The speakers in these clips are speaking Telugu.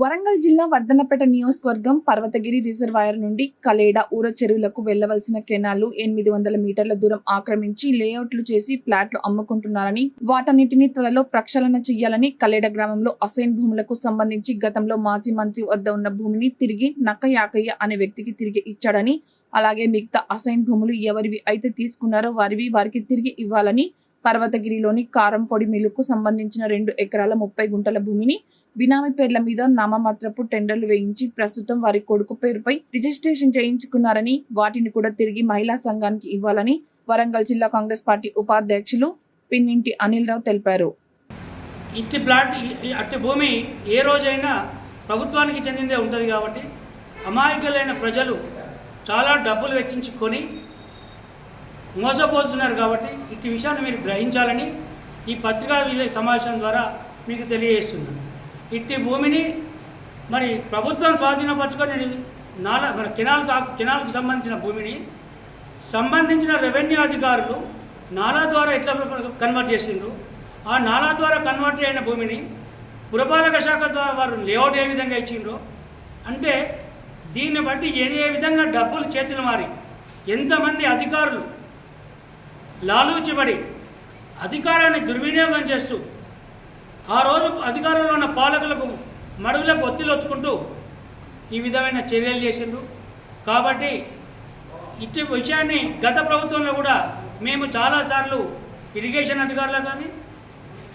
వరంగల్ జిల్లా వర్ధనపేట నియోజకవర్గం పర్వతగిరి రిజర్వాయర్ నుండి కలేడ ఊర చెరువులకు వెళ్ళవలసిన కెనాల్లు ఎనిమిది వందల మీటర్ల దూరం ఆక్రమించి లేఅవుట్లు చేసి ప్లాట్లు అమ్ముకుంటున్నారని వాటన్నిటిని త్వరలో ప్రక్షాళన చేయాలని కలేడ గ్రామంలో అసైన్ భూములకు సంబంధించి గతంలో మాజీ మంత్రి వద్ద ఉన్న భూమిని తిరిగి నక్క యాకయ్య అనే వ్యక్తికి తిరిగి ఇచ్చాడని అలాగే మిగతా అసైన్ భూములు ఎవరివి అయితే తీసుకున్నారో వారివి వారికి తిరిగి ఇవ్వాలని పర్వతగిరిలోని కారంపొడి మిల్లుకు సంబంధించిన రెండు ఎకరాల ముప్పై గుంటల భూమిని బినామీ పేర్ల మీద నామమాత్రపు టెండర్లు వేయించి ప్రస్తుతం వారి కొడుకు పేరుపై రిజిస్ట్రేషన్ చేయించుకున్నారని వాటిని కూడా తిరిగి మహిళా సంఘానికి ఇవ్వాలని వరంగల్ జిల్లా కాంగ్రెస్ పార్టీ ఉపాధ్యక్షులు పిన్నింటి అనిల్ రావు తెలిపారు. ఇట్టి ప్లాట్ అట్టి భూమి ఏ రోజైనా ప్రభుత్వానికి చెందిందే ఉంటుంది కాబట్టి అమాయకులైన ప్రజలు చాలా డబ్బులు వెచ్చించుకొని మోసపోతున్నారు కాబట్టి ఇట్టి విషయాన్ని మీరు గ్రహించాలని ఈ పత్రికా విలేజ్ సమావేశం ద్వారా మీకు తెలియజేస్తున్నాను. ఇట్టి భూమిని మరి ప్రభుత్వం స్వాధీనపరచుకొని నాల మన కెనాల్ కా కెనాల్కు సంబంధించిన భూమిని సంబంధించిన రెవెన్యూ అధికారులు నాలా ద్వారా ఎట్లా కన్వర్ట్ చేసిండ్రు? ఆ నాలా ద్వారా కన్వర్ట్ అయిన భూమిని పురపాలక శాఖ ద్వారా వారు లేఅవుట్ ఏ విధంగా ఇచ్చిండ్రో? అంటే దీన్ని బట్టి ఏ విధంగా డబ్బులు చేతులు మారి ఎంతమంది అధికారులు లాలూచిబడి అధికారాన్ని దుర్వినియోగం చేస్తూ ఆ రోజు అధికారంలో ఉన్న పాలకులకు మడుగులకు ఒత్తిలొత్తుకుంటూ ఈ విధమైన చర్యలు చేసిండ్రు. కాబట్టి ఇట్టి విషయాన్ని గత ప్రభుత్వంలో కూడా మేము చాలాసార్లు ఇరిగేషన్ అధికారులకు కానీ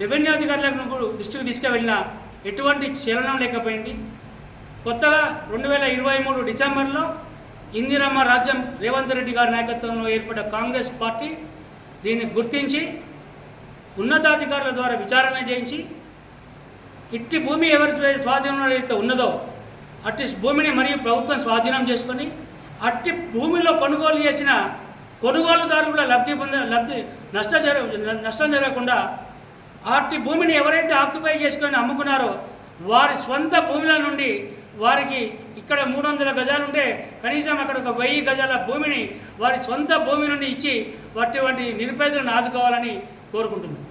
రెవెన్యూ అధికారులకు కూడా దృష్టికి తీసుకువెళ్ళినా ఎటువంటి చలనం లేకపోయింది. కొత్తగా రెండు వేల ఇరవై మూడు డిసెంబర్లో ఇందిరమ్మ రాజ్యం రేవంత్ రెడ్డి గారి నాయకత్వంలో ఏర్పడ్డ కాంగ్రెస్ పార్టీ దీన్ని గుర్తించి ఉన్నతాధికారుల ద్వారా విచారణ చేయించి ఇట్టి భూమి ఎవరి స్వాధీనంలో అయితే ఉన్నదో అట్టి భూమిని మరియు ప్రభుత్వం స్వాధీనం చేసుకొని అట్టి భూమిలో కొనుగోలు చేసిన కొనుగోలుదారులు కూడా లబ్ధి పొంద లబ్ధి నష్ట జర నష్టం జరగకుండా అట్టి భూమిని ఎవరైతే ఆక్యుపై చేసుకొని అమ్ముకున్నారో వారి స్వంత భూముల నుండి వారికి ఇక్కడ మూడు వందల గజాలు ఉంటే కనీసం అక్కడ ఒక వెయ్యి గజాల భూమిని వారి సొంత భూమి నుండి ఇచ్చి వాటి వంటి నిరుపేదలను ఆదుకోవాలని కోరుకుంటున్నాను